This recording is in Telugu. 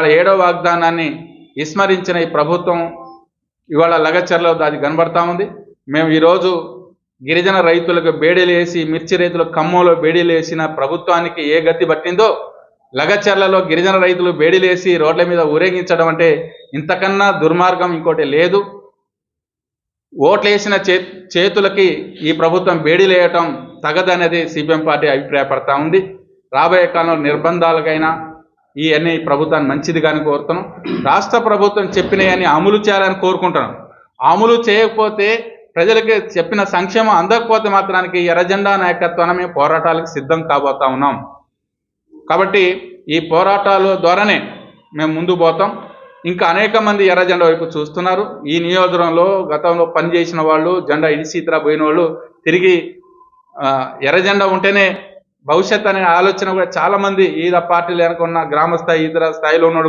ఇవాళ ఏడో వాగ్దానాన్ని విస్మరించిన ఈ ప్రభుత్వం ఇవాళ లగచర్లో అది కనబడతా ఉంది. మేము ఈరోజు గిరిజన రైతులకు బేడీలు వేసి మిర్చి రైతులకు ఖమ్మంలో బేడీలు వేసిన ప్రభుత్వానికి ఏ గతి పట్టిందో లగచర్లలో గిరిజన రైతులు బేడీలు వేసి రోడ్ల మీద ఊరేగించడం అంటే ఇంతకన్నా దుర్మార్గం ఇంకోటి లేదు. ఓట్లేసిన చే చేతులకి ఈ ప్రభుత్వం బేడీలు వేయటం తగదనేది సిపిఎం పార్టీ అభిప్రాయపడతా ఉంది. రాబోయే కాలంలో నిర్బంధాలకైనా ఇవన్నీ ప్రభుత్వాన్ని మంచిది కానీ కోరుతున్నాం. రాష్ట్ర ప్రభుత్వం చెప్పినవన్నీ అమలు చేయాలని కోరుకుంటున్నాం. అమలు చేయకపోతే ప్రజలకి చెప్పిన సంక్షేమం అందకపోతే మాత్రానికి ఎర్రజెండా నాయకత్వాన్ని మేము పోరాటాలకు సిద్ధం కాబోతా ఉన్నాం. కాబట్టి ఈ పోరాటాల ద్వారానే మేము ముందు పోతాం. ఇంకా అనేక మంది ఎర్ర జెండా వైపు చూస్తున్నారు. ఈ నియోజకవర్గంలో గతంలో పనిచేసిన వాళ్ళు జెండా ఇడిసీతరా పోయిన వాళ్ళు తిరిగి ఆ, ఎర్ర జెండా ఉంటేనే భవిష్యత్ అనే ఆలోచన కూడా చాలా మంది ఈద పార్టీలు అనుకున్న గ్రామ స్థాయి ఇతర స్థాయిలో ఉన్నాడు